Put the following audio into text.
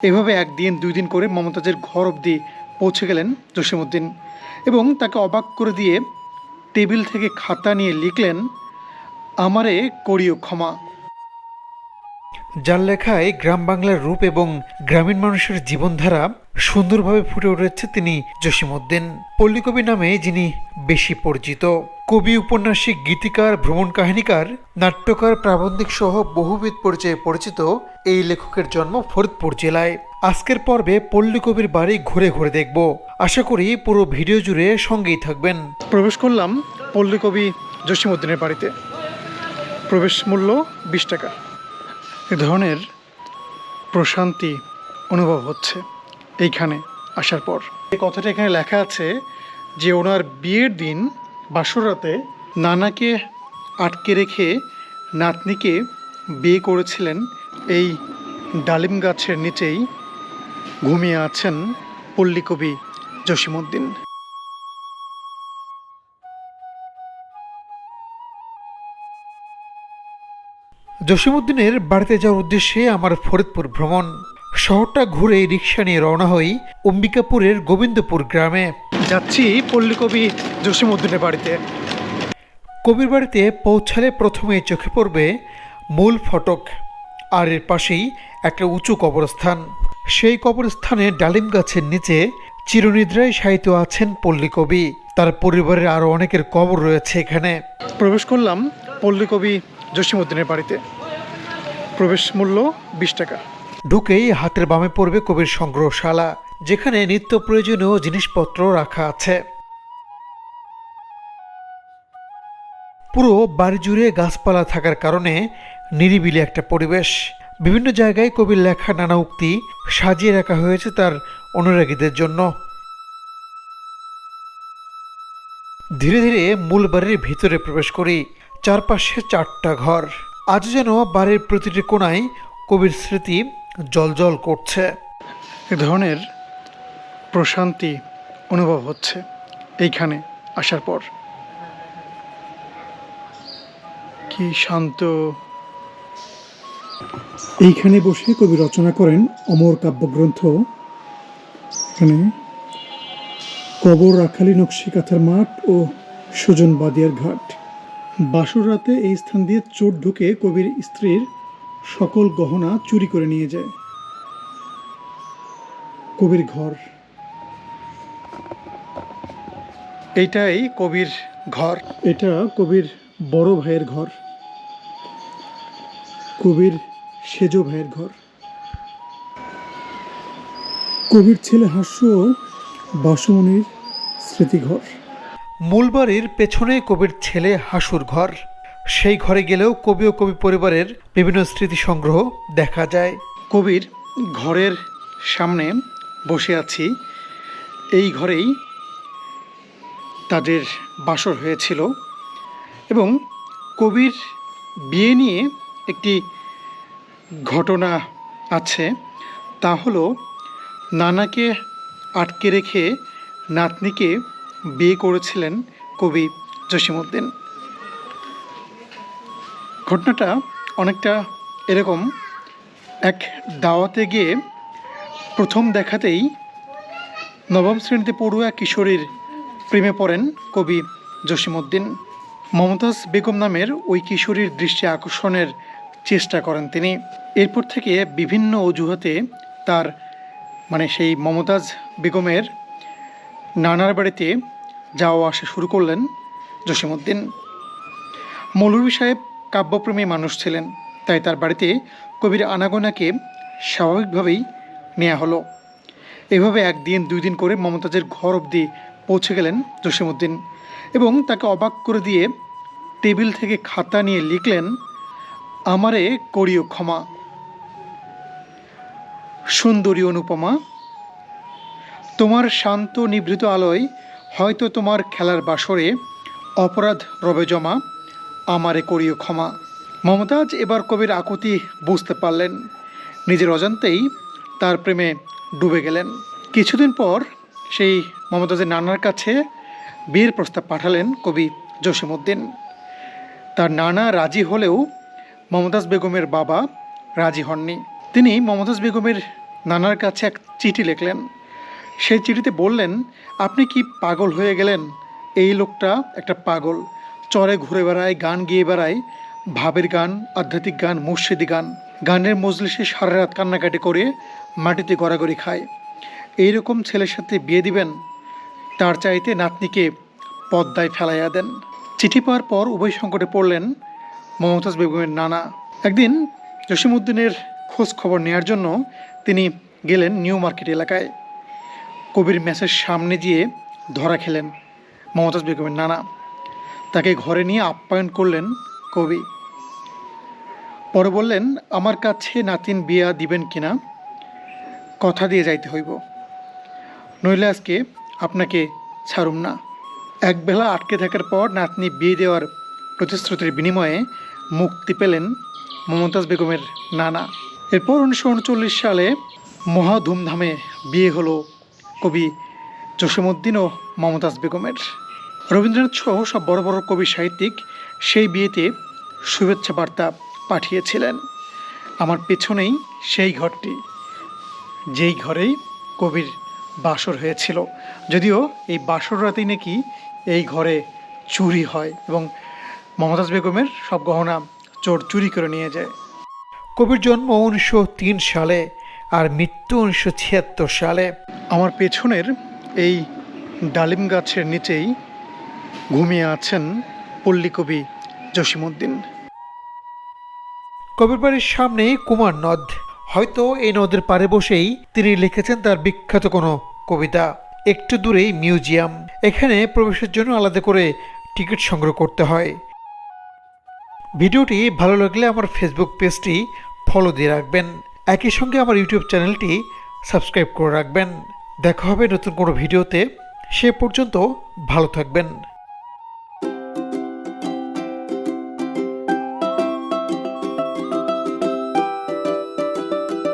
এভাবে একদিন দুই দিন করে মমতাজের ঘর অবধি পৌঁছে গেলেন জসিমুদ্দিন এবং তাকে অবাক করে দিয়ে টেবিল থেকে খাতা নিয়ে লিখলেন, আমারে করিও ক্ষমা। যার লেখায় গ্রাম বাংলার রূপ এবং গ্রামীণ মানুষের জীবনধারা সুন্দরভাবে ফুটে উঠেছে তিনি জসিমউদ্দিন পল্লীকবি নামে যিনি বেশি পরিচিত। কবি, উপন্যাসিক, গীতিকার, ভ্রমণ কাহিনীকার, নাট্যকার, প্রাবন্ধিক সহ বহুবিধ পরিচয়ে পরিচিত এই লেখকের জন্ম ফরিদপুর জেলায়। আজকের পর্বে পল্লীকবির বাড়ি ঘুরে ঘুরে দেখব। আশা করি পুরো ভিডিও জুড়ে সঙ্গেই থাকবেন। প্রবেশ করলাম পল্লী কবি জসিমউদ্দিনের বাড়িতে। প্রবেশ মূল্য বিশ টাকা। এ ধরনের প্রশান্তি অনুভব হচ্ছে। এইখানে আসার পর। এই কথাটা এখানে লেখা আছে যে ওনার বিয়ের দিন বাসরাতে নানাকে আটকে রেখে নাতনিকে বিয়ে করেছিলেন এই ডালিম গাছের নিচেই ঘুমিয়ে আছেন পল্লী কবি জসিমউদ্দিন। জসিমউদ্দিনের বাড়িতে যাওয়ার উদ্দেশ্যে আমার ফরিদপুর ভ্রমণ। শহরটা ঘুরে রিক্সা নিয়ে রওনা হই অম্বিকাপুরের গোবিন্দপুর গ্রামে। যাচ্ছি পল্লী কবি জসিমউদ্দিনের বাড়িতে। কবির বাড়িতে পৌঁছালে প্রথমে চোখে পড়বে মূল ফটক আর এর পাশেই একটা উঁচু কবরস্থান। সেই কবরস্থানে ডালিম গাছের নিচে চিরনিদ্রায় শায়িত আছেন পল্লী কবি তার পরিবারের আরও অনেকের কবর রয়েছে এখানে। প্রবেশ করলাম পল্লী কবি জসিমউদ্দিনের বাড়িতে। প্রবেশ মূল্য বিশ টাকা। ঢুকেই হাতের বামে পড়বে কবির সংগ্রহশালা, যেখানে নিত্য প্রয়োজনীয় জিনিসপত্র রাখা আছে। পুরো বাড়ি জুড়ে গাছপালা থাকার কারণে নিরিবিলি একটা পরিবেশ। বিভিন্ন জায়গায় কবির লেখা নানা উক্তি সাজিয়ে রাখা হয়েছে তার অনুরাগীদের জন্য। ধীরে ধীরে মূল বাড়ির ভিতরে প্রবেশ করি, চারপাশে চারটা ঘর। আজ যেন বাড়ির প্রতিটি কোণায় কবির স্মৃতি জলজল করছে। এ ধরনের প্রশান্তি অনুভব হচ্ছে এইখানে আসার পর। কি শান্ত। এইখানে বসে কবি রচনা করেন অমর কাব্যগ্রন্থ। এখানে কবর রাখালি নকশি কাঁথার মাঠ ও সুজন বাদিয়ার ঘাট। বাসর রাতে এই স্থান দিয়ে চোর ঢুকে কবির স্ত্রীর সকল গহনা চুরি করে নিয়ে যায়। কবির ঘর। এইটাই কবির ঘর। এটা কবির বড় ভাইয়ের ঘর। কবির সেজ ভাইয়ের ঘর। কবির ছেলে হাস্য ও বাসমনির স্মৃতিঘর। মূল বাড়ির পেছনে কবির ছেলে হাসুর ঘর। সেই ঘরে গেলেও কবি ও কবি পরিবারের বিভিন্ন স্মৃতি সংগ্রহ দেখা যায়। কবির ঘরের সামনে বসে আছি। এই ঘরেই তাদের বাসর হয়েছিল এবং কবির বিয়ে নিয়ে একটি ঘটনা আছে। তা হলো, নানাকে আটকে রেখে নাতনিকে বিয়ে করেছিলেন কবি জসিমউদ্দিন। ঘটনাটা অনেকটা এরকম। এক দাওয়াতে গিয়ে প্রথম দেখাতেই নবম শ্রেণীতে পড়ুয়া কিশোরীর প্রেমে পড়েন কবি জসিমউদ্দিন। মমতাজ বেগম নামের ওই কিশোরীর দৃষ্টি আকর্ষণের চেষ্টা করেন তিনি। এরপর থেকে বিভিন্ন অজুহাতে তার মানে সেই মমতাজ বেগমের নানার বাড়িতে যাওয়া আসা শুরু করলেন জসিমউদ্দিন। মৌলভী সাহেব কাব্যপ্রেমী মানুষ ছিলেন, তাই তার বাড়িতে কবির আনাগোনাকে স্বাভাবিকভাবেই নেওয়া হলো। এভাবে একদিন দুই দিন করে মমতাজের ঘর অবধি পৌঁছে গেলেন জসিমউদ্দিন এবং তাকে অবাক করে দিয়ে টেবিল থেকে খাতা নিয়ে লিখলেন, আমারে করিও ক্ষমা। সুন্দরী অনুপমা, তোমার শান্ত নিভৃত আলোয় হয়তো তোমার খেলার বাসরে অপরাধ রবে জমা। আমারে করিও ক্ষমা। মমতাজ এবার কবির আকুতি বুঝতে পারলেন। নিজের অজান্তেই তার প্রেমে ডুবে গেলেন। কিছুদিন পর সেই মমতাজের নানার কাছে বিয়ের প্রস্তাব পাঠালেন কবি জসিমউদ্দিন। তার নানা রাজি হলেও মমতাজ বেগমের বাবা রাজি হননি। তিনি মমতাজ বেগমের নানার কাছে এক চিঠি লিখলেন। সেই চিঠিতে বললেন, আপনি কি পাগল হয়ে গেলেন? এই লোকটা একটা পাগল। চরে ঘুরে বেড়ায়, গান গিয়ে বেড়ায়, ভাবের গান, আধ্যাত্মিক গান, মুর্শিদি গান। গানের মজলিসে সারা রাত কান্নাকাটি করে মাটিতে গড়াগড়ি খায়। এইরকম ছেলের সাথে বিয়ে দিবেন, তার চাইতে নাতনিকে পদ্মায় ফেলাইয়া দেন। চিঠি পাওয়ার পর উভয় সংকটে পড়লেন মমতাজ বেগমের নানা। একদিন জসিমউদ্দিনের খোঁজ খবর নেওয়ার জন্য তিনি গেলেন নিউ মার্কেট এলাকায়। কবির ম্যাচের সামনে গিয়ে ধরা খেলেন মমতাজ বেগমের নানা। তাকে ঘরে নিয়ে আপ্যায়ন করলেন কবি। পরে বললেন, আমার কাছে নাতিন বিয়া দিবেন কিনা কথা দিয়ে যাইতে হইব। নইলে আজকে আপনাকে ছাড়ুম না। একবেলা আটকে থাকার পর নাতনি বিয়ে দেওয়ার প্রতিশ্রুতির বিনিময়ে মুক্তি পেলেন মমতাজ বেগমের নানা। এরপর উনিশশো উনচল্লিশ সালে মহা ধুমধামে বিয়ে হলো কবি জসীমউদ্দিন ও মমতাজ বেগমের। রবীন্দ্রনাথ সহ সব বড় বড় কবি সাহিত্যিক সেই বিয়েতে শুভেচ্ছা বার্তা পাঠিয়েছিলেন। আমার পেছনেই সেই ঘরটি, যেই ঘরেই কবির বাসর হয়েছিল। যদিও এই বাসর রাতেই নাকি এই ঘরে চুরি হয় এবং মমতাজ বেগমের সব গহনা চোর চুরি করে নিয়ে যায়। কবির জন্ম উনিশশো তিন সালে আর মৃত্যু উনিশশো ছিয়াত্তর সালে। আমার পেছনের এই ডালিম গাছের নিচেই ঘুমিয়ে আছেন পল্লী কবি জসীমউদ্দিন। কবির বাড়ির সামনে কুমার নদ। হয়তো এই নদের পাড়ে বসেই তিনি লিখেছেন তার বিখ্যাত কোনো কবিতা। একটু দূরেই মিউজিয়াম। এখানে প্রবেশের জন্য আলাদা করে টিকিট সংগ্রহ করতে হয়। ভিডিওটি ভালো লাগলে আমার ফেসবুক পেজটি ফলো দিয়ে রাখবেন। একই সঙ্গে আমার ইউটিউব চ্যানেলটি সাবস্ক্রাইব করে রাখবেন। দেখা হবে নতুন কোনো ভিডিওতে। সে পর্যন্ত ভালো থাকবেন।